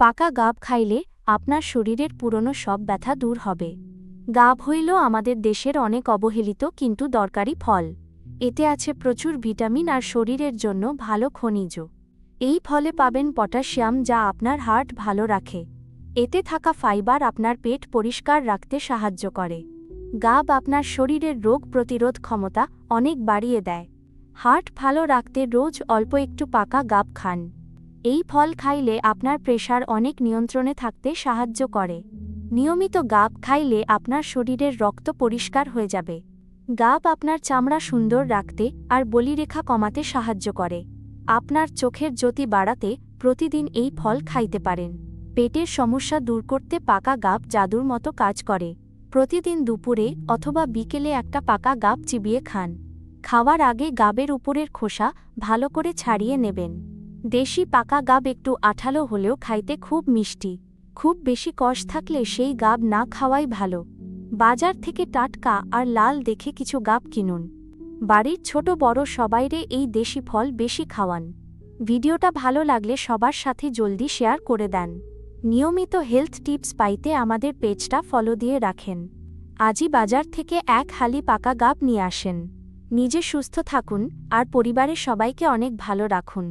পাকা গাব খাইলে আপনার শরীরের পুরনো সব ব্যথা দূর হবে। গাব হইল আমাদের দেশের অনেক অবহেলিত কিন্তু দরকারি ফল। এতে আছে প্রচুর ভিটামিন আর শরীরের জন্য ভালো খনিজ। এই ফলে পাবেন পটাশিয়াম যা আপনার হার্ট ভালো রাখে। এতে থাকা ফাইবার আপনার পেট পরিষ্কার রাখতে সাহায্য করে। গাব আপনার শরীরের রোগ প্রতিরোধ ক্ষমতা অনেক বাড়িয়ে দেয়। হার্ট ভালো রাখতে রোজ অল্প একটু পাকা গাব খান। এই ফল খাইলে আপনার প্রেশার অনেক নিয়ন্ত্রণে থাকতে সাহায্য করে। নিয়মিত গাব খাইলে আপনার শরীরের রক্ত পরিষ্কার হয়ে যাবে। গাব আপনার চামড়া সুন্দর রাখতে আর বলিরেখা কমাতে সাহায্য করে। আপনার চোখের জ্যোতি বাড়াতে প্রতিদিন এই ফল খাইতে পারেন। পেটের সমস্যা দূর করতে পাকা গাব জাদুর মতো কাজ করে। প্রতিদিন দুপুরে অথবা বিকেলে একটা পাকা গাব চিবিয়ে খান। খাওয়ার আগে গাবের উপরের খোসা ভালো করে ছাড়িয়ে নেবেন। দেশি পাকা গাব একটু আঠালো হলেও খাইতে খুব মিষ্টি। খুব বেশি কষ থাকলে সেই গাব না খাওয়াই ভালো। বাজার থেকে টাটকা আর লাল দেখে কিছু গাব কিনুন। বাড়ির ছোট বড় সবাইরে এই দেশি ফল বেশি খাওয়ান। ভিডিওটা ভালো লাগলে সবার সাথে জলদি শেয়ার করে দেন। নিয়মিত হেলথ টিপস পাইতে আমাদের পেজটা ফলো দিয়ে রাখেন। আজই বাজার থেকে এক হালি পাকা গাব নিয়ে আসেন। নিজে সুস্থ থাকুন আর পরিবারের সবাইকে অনেক ভালো রাখুন।